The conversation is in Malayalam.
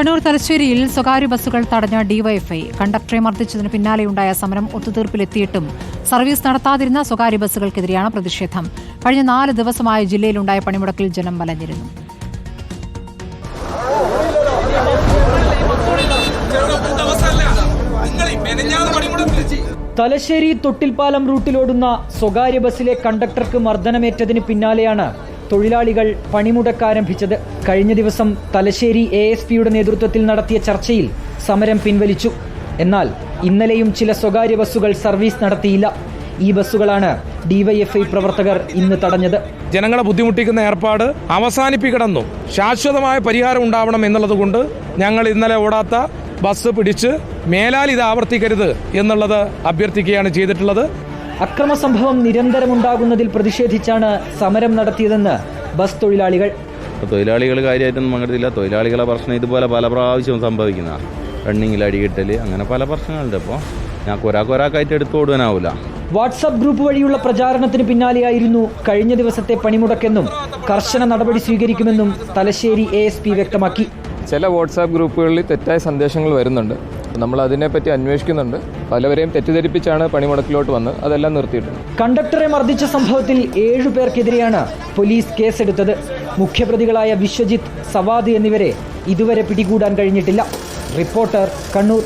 കണ്ണൂർ തലശ്ശേരിയിൽ സ്വകാര്യ ബസ്സുകൾ തടഞ്ഞ ഡിവൈഎഫ്ഐ. കണ്ടക്ടറെ മർദ്ദിച്ചതിന് പിന്നാലെയുണ്ടായ സമരം ഒത്തുതീർപ്പിലെത്തിയിട്ടും സർവീസ് നടത്താതിരുന്ന സ്വകാര്യ ബസ്സുകൾക്കെതിരെയാണ് പ്രതിഷേധം. കഴിഞ്ഞ നാല് ദിവസമായി ജില്ലയിലുണ്ടായ പണിമുടക്കിൽ ജനം വലഞ്ഞിരുന്നു. തലശ്ശേരി തൊട്ടിൽപ്പാലം റൂട്ടിലോടുന്ന സ്വകാര്യ ബസ്സിലെ കണ്ടക്ടർക്ക് മർദ്ദനമേറ്റതിന് പിന്നാലെയാണ് തൊഴിലാളികൾ പണിമുടക്കാരംഭിച്ചത് കഴിഞ്ഞ ദിവസം തലശ്ശേരി എ എസ് പിയുടെ നേതൃത്വത്തിൽ നടത്തിയ ചർച്ചയിൽ സമരം പിൻവലിച്ചു. എന്നാൽ ഇന്നലെയും ചില സ്വകാര്യ ബസ്സുകൾ സർവീസ് നടത്തിയില്ല. ഈ ബസ്സുകളാണ് ഡിവൈഎഫ്ഐ പ്രവർത്തകർ ഇന്ന് തടഞ്ഞത്. ജനങ്ങളെ ബുദ്ധിമുട്ടിക്കുന്ന ഏർപ്പാട് അവസാനിപ്പിക്കണമെന്നും ശാശ്വതമായ പരിഹാരം ഉണ്ടാവണം എന്നുള്ളത് കൊണ്ട് ഞങ്ങൾ ഇന്നലെ ഓടാത്ത ബസ് പിടിച്ച് മേലാൽ ഇത് ആവർത്തിക്കരുത് എന്നുള്ളത് അഭ്യർത്ഥിക്കുകയാണ് ചെയ്തിട്ടുള്ളത്. അക്രമ സംഭവം നിരന്തരമുണ്ടാകുന്നതിൽ പ്രതിഷേധിച്ചാണ് സമരം നടത്തിയതെന്ന് ബസ് തൊഴിലാളികൾ. തൊഴിലാളികൾ കാര്യമായിട്ടൊന്നും പങ്കെടുത്തില്ല. തൊഴിലാളികളെ പ്രശ്നം ഇതുപോലെ പല പ്രാവശ്യവും സംഭവിക്കുന്ന റണ്ണിങ്ങിൽ അടികിട്ടൽ അങ്ങനെ പല പ്രശ്നങ്ങളുണ്ട് അപ്പോൾ ഞാൻ ഒരാൾക്ക് ഒരാൾക്കായിട്ട് എടുത്തു കൊടുക്കാനാവില്ല വാട്സപ്പ് ഗ്രൂപ്പ് വഴിയുള്ള പ്രചാരണത്തിന് പിന്നാലെയായിരുന്നു കഴിഞ്ഞ ദിവസത്തെ പണിമുടക്കെന്നും കർശന നടപടി സ്വീകരിക്കുമെന്നും തലശ്ശേരി എ എസ് പി വ്യക്തമാക്കി. ചില വാട്സാപ്പ് ഗ്രൂപ്പുകളിൽ തെറ്റായ സന്ദേശങ്ങൾ വരുന്നുണ്ട്. നമ്മൾ അതിനെപ്പറ്റി അന്വേഷിക്കുന്നുണ്ട്. പലവരെയും തെറ്റിദ്ധരിപ്പിച്ചാണ് പണിമുടക്കിലോട്ട് വന്ന് അതെല്ലാം നിർത്തിയിട്ടുണ്ട്. കണ്ടക്ടറെ മർദ്ദിച്ച സംഭവത്തിൽ ഏഴു പേർക്കെതിരെയാണ് പോലീസ് കേസെടുത്തത്. മുഖ്യപ്രതികളായ വിശ്വജിത്ത് സവാദ് എന്നിവരെ ഇതുവരെ പിടികൂടാൻ കഴിഞ്ഞിട്ടില്ല. റിപ്പോർട്ടർ കണ്ണൂർ.